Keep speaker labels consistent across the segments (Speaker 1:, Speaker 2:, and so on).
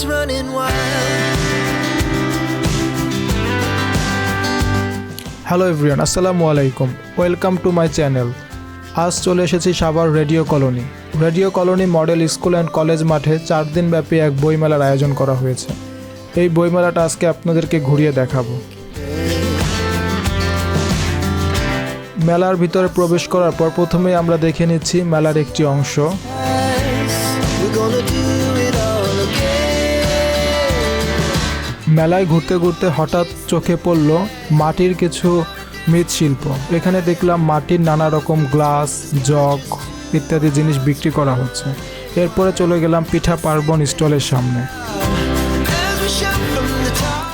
Speaker 1: two hearts running wild.
Speaker 2: Hello everyone আসসালামু আলাইকুম welcome to my channel আজ চলে এসেছি Savar radio colony. Radio colony model school and college মাঠে চার দিনব্যাপী এক বইমেলার আয়োজন করা হয়েছে। এই বইমেলাটা আজকে আপনাদেরকে ঘুরিয়ে দেখাবো। মেলার ভিতরে প্রবেশ করার পর প্রথমেই আমরা দেখে নিচ্ছি মেলার একটি অংশ। মেলায় ঘুরতে ঘুরতে হঠাৎ চোখে পড়ল মাটির কিছু মৃৎশিল্প। এখানে দেখলাম মাটির নানা রকম গ্লাস, জগ ইত্যাদি জিনিস বিক্রি করা হচ্ছে। এরপরে চলে গেলাম পিঠা পার্বণ স্টলের সামনে.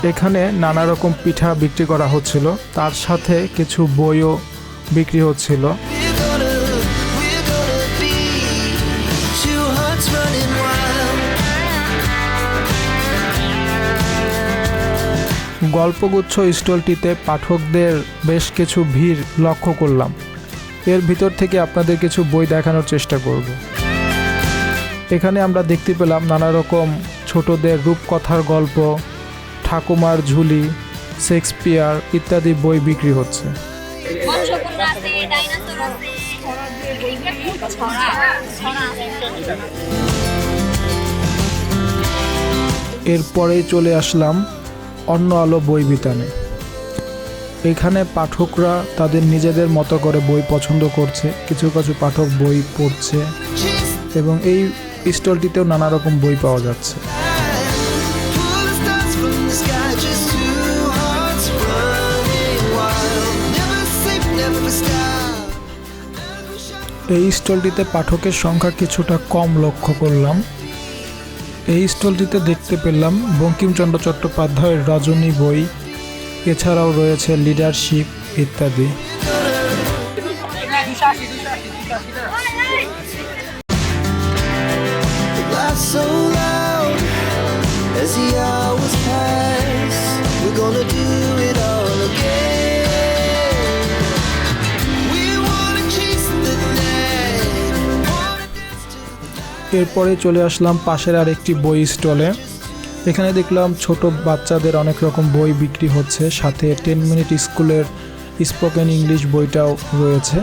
Speaker 2: এখানে নানা রকম পিঠা বিক্রি করা হচ্ছিল। তার সাথে কিছু বইও বিক্রি হচ্ছিল। গল্পগুচ্ছ স্টলটিতে পাঠকদের বেশ কিছু ভিড় লক্ষ্য করলাম। এর ভিতর থেকে আপনাদের কিছু বই দেখানোর চেষ্টা করব। এখানে আমরা দেখতে পেলাম নানা রকম ছোটদের রূপকথার গল্প, ঠাকুমার ঝুলি, শেক্সপিয়ার ইত্যাদি বই বিক্রি হচ্ছে। এরপরেই চলে আসলাম অন্য আলো বই বিতানে এখানে পাঠকরা তাদের নিজেদের মতো করে বই পছন্দ করছে, কিছু কিছু পাঠক বই পড়ছে এবং এই স্টলটিতেও নানা রকম বই পাওয়া যাচ্ছে। এই স্টলটিতে পাঠকের সংখ্যা কিছুটা কম লক্ষ্য করলাম। এই স্টলটিতে দেখতে পেলাম বঙ্কিমচন্দ্র চট্টোপাধ্যায়ের রজনী বই এছাড়াও রয়েছে লিডারশিপ ইত্যাদি
Speaker 1: as.
Speaker 2: এরপরে চলে আসলাম পাশের আর একটি বই স্টলে। এখানে দেখলাম ছোট বাচ্চাদের অনেক রকম বই বিক্রি হচ্ছে, সাথে টেন মিনিট স্কুলের স্পোকেন ইংলিশ বইটাও রয়েছে,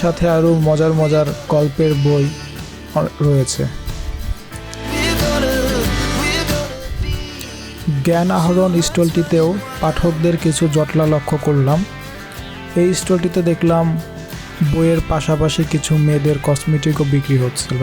Speaker 2: সাথে আরও মজার মজার গল্পের বই রয়েছে। জ্ঞান আহরণ স্টলটিতেও পাঠকদের কিছু জটলা লক্ষ্য করলাম। এই স্টলটিতে দেখলাম বইয়ের পাশাপাশি কিছু মেয়েদের কসমেটিকও বিক্রি হচ্ছিল।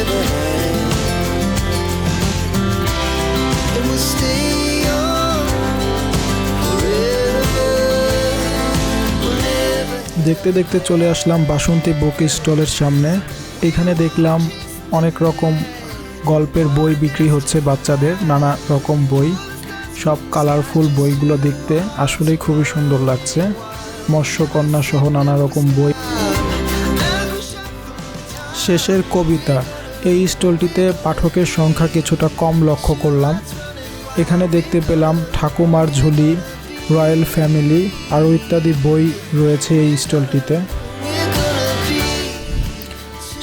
Speaker 2: দেখতে দেখতে চলে আসলাম বাসন্তী বুক স্টলের সামনে। এখানে দেখলাম অনেক রকম গল্পের বই বিক্রি হচ্ছে বাচ্চাদের, নানা রকম বই। সব কালারফুল বইগুলো দেখতে আসলেই খুবই সুন্দর লাগছে। মৎস্যকন্যা সহ নানা রকম বই। শেষের কবিতা। এই স্টলটিতে পাঠকের সংখ্যা কিছুটা কম লক্ষ্য করলাম। এখানে দেখতে পেলাম ঠাকুমার ঝুলি রয়্যাল ফ্যামিলি আরও ইত্যাদি বই রয়েছে এই স্টলটিতে।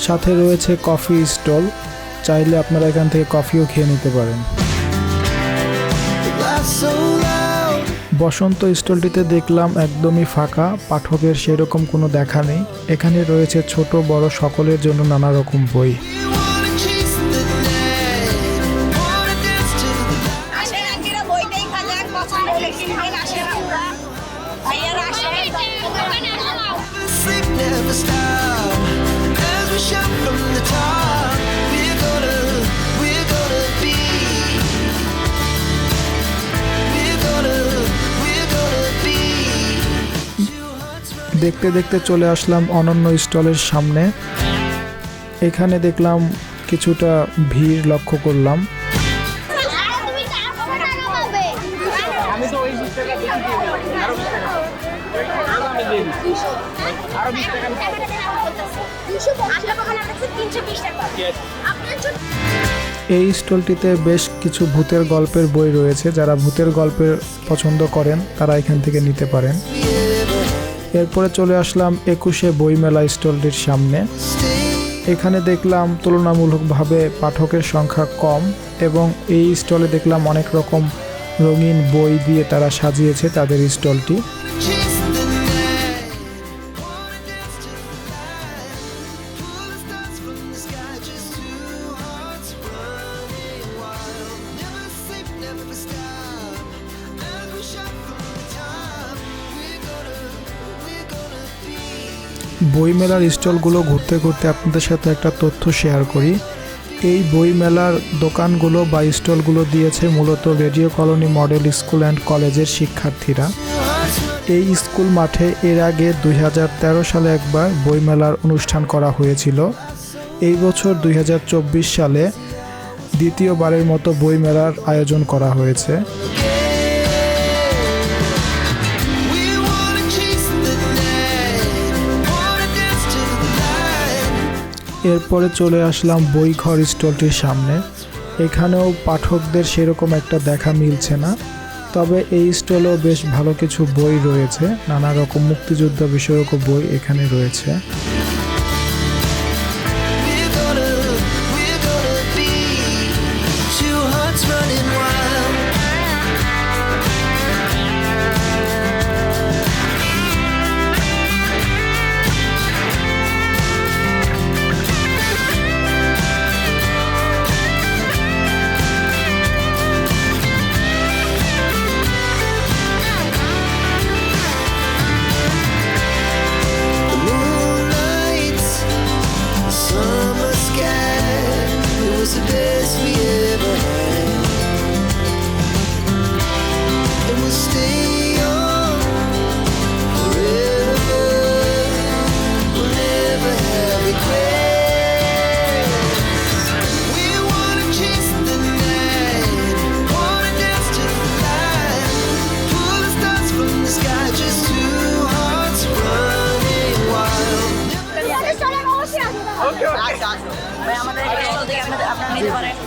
Speaker 2: সাথে রয়েছে কফি স্টল, চাইলে আপনারা এখান থেকে কফিও খেয়ে নিতে পারেন. বসন্ত স্টলটিতে দেখলাম একদমই ফাঁকা, পাঠকের সেরকম কোনো দেখা নেই। এখানে রয়েছে ছোট বড় সকলের জন্য নানা রকম বই। দেখতে দেখতে চলে আসলাম অনন্য স্টলের সামনে। এখানে দেখলাম কিছুটা ভিড় লক্ষ্য করলাম। এই স্টলটিতে বেশ কিছু ভূতের গল্পের বই রয়েছে। যারা ভূতের গল্পের পছন্দ করেন, তারা এখান থেকে নিতে পারেন। এরপরে চলে আসলাম একুশে বইমেলা স্টলটির সামনে। এখানে দেখলাম তুলনামূলকভাবে পাঠকের সংখ্যা কম এবং এই স্টলে দেখলাম অনেক রকম রঙিন বই দিয়ে তারা সাজিয়েছে তাদের স্টলটি। বইমেলার স্টলগুলো ঘুরতে ঘুরতে আপনাদের সাথে একটা তথ্য শেয়ার করি। এই বইমেলার দোকানগুলো বা স্টলগুলো দিয়েছে মূলত radio colony model school and কলেজের শিক্ষার্থীরা। এই স্কুল মাঠে এর আগে দুই হাজার তেরো সালে একবার বইমেলার অনুষ্ঠান করা হয়েছিল। এই বছর দুই হাজার চব্বিশ সালে দ্বিতীয়বারের মতো বইমেলার আয়োজন করা হয়েছে। এরপরে চলে আসলাম বইঘর স্টলটির সামনে। এখানেও পাঠকদের সেরকম একটা দেখা মিলছে না, তবে এই স্টলেও বেশ ভালো কিছু বই রয়েছে। নানা রকম মুক্তিযুদ্ধ বিষয়ক বই এখানে রয়েছে।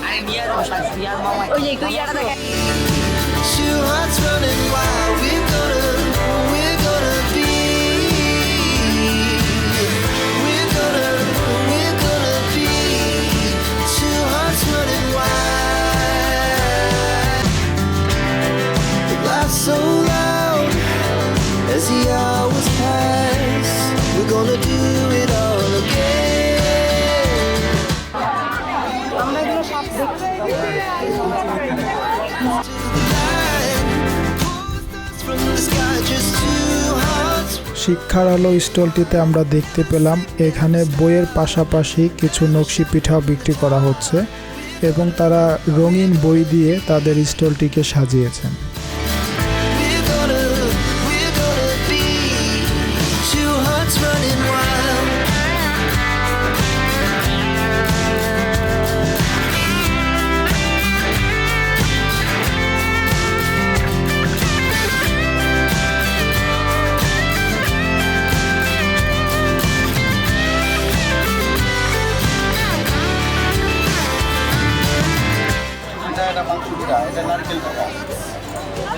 Speaker 1: Ay, mierda, salsilla, mamá. Oye, ¿y tú ya eres de qué?
Speaker 2: শিক্ষার আলো স্টলটিতে আমরা দেখতে পেলাম, এখানে বইয়ের পাশাপাশি কিছু নকশি পিঠাও বিক্রি করা হচ্ছে এবং তারা রঙিন বই দিয়ে তাদের স্টলটিকে সাজিয়েছেন।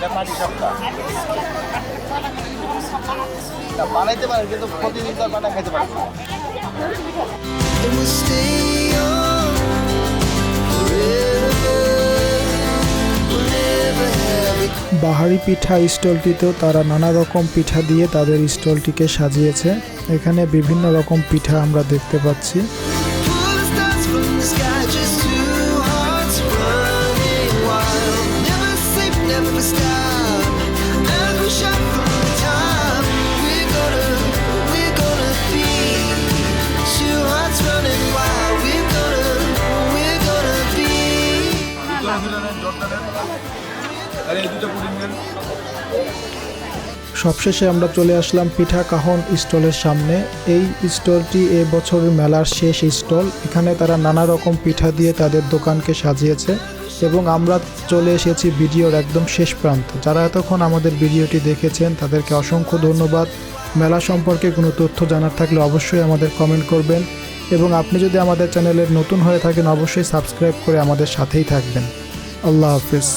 Speaker 3: এটা সাপটা এটা বানাইতে পারেন কিন্তু প্রতিদিন তো খাইতে পারেন.
Speaker 2: বাহারি পিঠা স্টলটিতেও তারা নানা রকম পিঠা দিয়ে তাদের স্টলটিকে সাজিয়েছে। এখানে বিভিন্ন রকম পিঠা আমরা দেখতে পাচ্ছি। সবশেষে আমরা চলে আসলাম পিঠা কাহন স্টলের সামনে। এই স্টলটি এ বছরের মেলার শেষ স্টল। এখানে তারা নানা রকম পিঠা দিয়ে তাদের দোকানকে সাজিয়েছে এবং আমরা চলে এসেছি ভিডিওর একদম শেষ প্রান্তে। যারা এতক্ষণ আমাদের ভিডিওটি দেখেছেন, তাদেরকে অসংখ্য ধন্যবাদ। মেলা সম্পর্কে কোনো তথ্য জানার থাকলে অবশ্যই আমাদের কমেন্ট করবেন এবং আপনি যদি আমাদের চ্যানেলের নতুন হয়ে থাকেন, অবশ্যই সাবস্ক্রাইব করে আমাদের সাথেই থাকবেন। আল্লাহ হাফিজ।